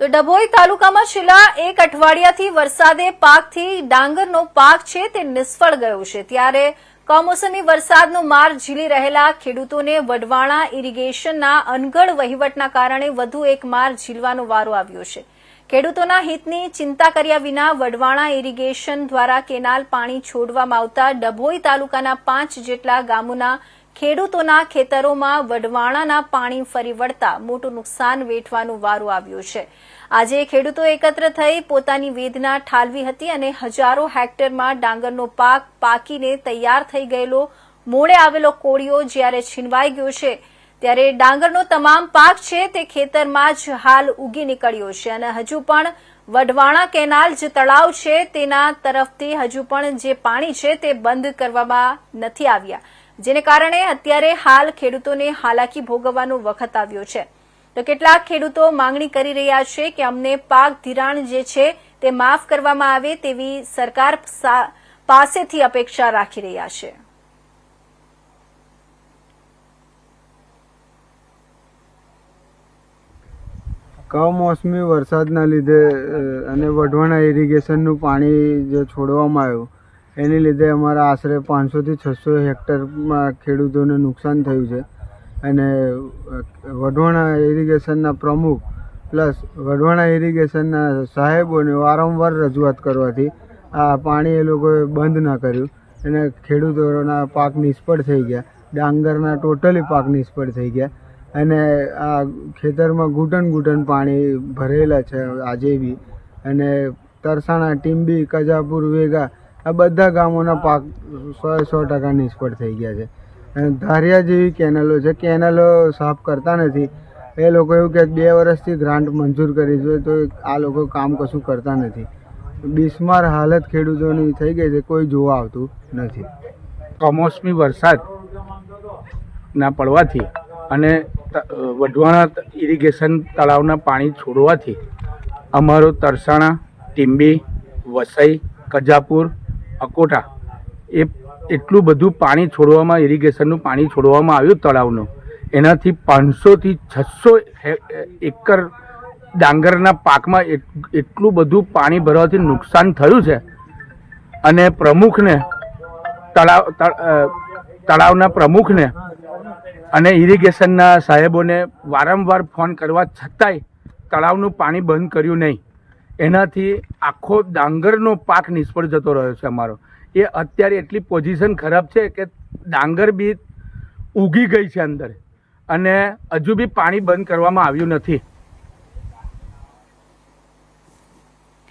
તો ડભોઈ તાલુકામાં છેલ્લા એક અઠવાડિયાથી વરસાદે પાકથી ડાંગરનો પાક છે તે નિષ્ફળ ગયો છે. ત્યારે કમોસમી વરસાદનો માર ઝીલી રહેલા ખેડૂતોને વડવાણા ઇરિગેશનના અનગઢ વહીવટના કારણે વધુ એક માર ઝીલવાનો વારો આવ્યો છે. ખેડૂતોના હિતની ચિંતા કર્યા વિના વડવાણા ઇરિગેશન દ્વારા કેનાલ પાણી છોડવામાં આવતા ડભોઈ તાલુકાના પાંચ જેટલા ગામોના ખેડૂતોના ખેતરોમાં વઢવાણાના પાણી ફરી વળતા મોટું નુકસાન વેઠવાનું વારો આવ્યો છે. આજે ખેડૂતો એકત્ર થઈ પોતાની વેદના ઠાલવી હતી અને હજારો હેક્ટરમાં ડાંગરનો પાક પાકીને તૈયાર થઈ ગયેલો મોડે આવેલો કોળિયો જ્યારે છીનવાઈ ગયો છે, ત્યારે ડાંગરનો તમામ પાક છે તે ખેતરમાં જ હાલ ઉગી નીકળ્યો છે અને હજુ પણ વઢવાણા કેનાલ જે તળાવ છે તેના તરફથી હજુ પણ જે પાણી છે તે બંધ કરવામાં નથી આવ્યા. જેને કારણે અત્યારે હાલ ખેડૂતોને હાલાકી ભોગવવાનો વખત આવ્યો છે. તો કેટલાક ખેડૂતો માંગણી કરી રહ્યા છે કે અમને પાક ધિરાણ જે છે તે માફ કરવામાં આવે તેવી સરકાર પાસેથી અપેક્ષા રાખી રહ્યા છે. કમોસમી વરસાદના લીધે અને વઢવાણા ઇરિગેશનનું પાણી જે છોડવામાં આવ્યું એની લીધે અમારા આશરે પાંચસોથી છસો હેક્ટરમાં ખેડૂતોને નુકસાન થયું છે. અને વઢવાણા ઇરિગેશનના પ્રમુખ પ્લસ વઢવાણા ઇરિગેશનના સાહેબોને વારંવાર રજૂઆત કરવાથી આ પાણી એ લોકોએ બંધ ના કર્યું. અને ખેડૂતોના પાક નિષ્ફળ થઈ ગયા. ડાંગરના ટોટલી પાક નિષ્ફળ થઈ ગયા. અને આ ખેતરમાં ઘૂંટણ ઘૂંટણ પાણી ભરેલા છે આજે બી. અને તરસાણા ટીમ્બી કજાપુર, વેગા આ બધા ગામોના પાક સો સો ટકા નિષ્ફળ થઈ ગયા છે. અને ધારિયા જેવી કેનલો છે, કેનલો સાફ કરતા નથી. એ લોકો એવું કે બે વર્ષથી ગ્રાન્ટ મંજૂર કરી છે, તો આ લોકો કામ કશું કરતા નથી. બિસ્માર હાલત ખેડૂતોની થઈ ગઈ છે, કોઈ જોવા આવતું નથી. કમોસમી વરસાદ ના પડવાથી અને વઢવાણા ઇરિગેશન તળાવના પાણી છોડવાથી અમારો તરસાણા, ટીંબી, વસઈ, કજાપુર અકોટા. એ એટલું બધું પાણી છોડવામાં ઇરિગેશનનું પાણી છોડવામાં આવ્યું તળાવનું. એનાથી પાંચસોથી છસો એકર ડાંગરના પાકમાં એટ- એટલું બધું પાણી ભરવાથી નુકસાન થયું છે. અને પ્રમુખને, તળાવ તળ- તળાવના પ્રમુખને અને ઇરિગેશનના સાહેબોને વારંવાર ફોન કરવા છતાંય તળાવનું પાણી બંધ કર્યું નહીં. એનાથી આખો ડાંગરનો પાક નિષ્ફળ જતો રહ્યો છે અમારો. એ અત્યારે એટલી પોઝિશન ખરાબ છે કે ડાંગર બી ઉગી ગઈ છે અંદર. અને હજુ બી પાણી બંધ કરવામાં આવ્યું નથી.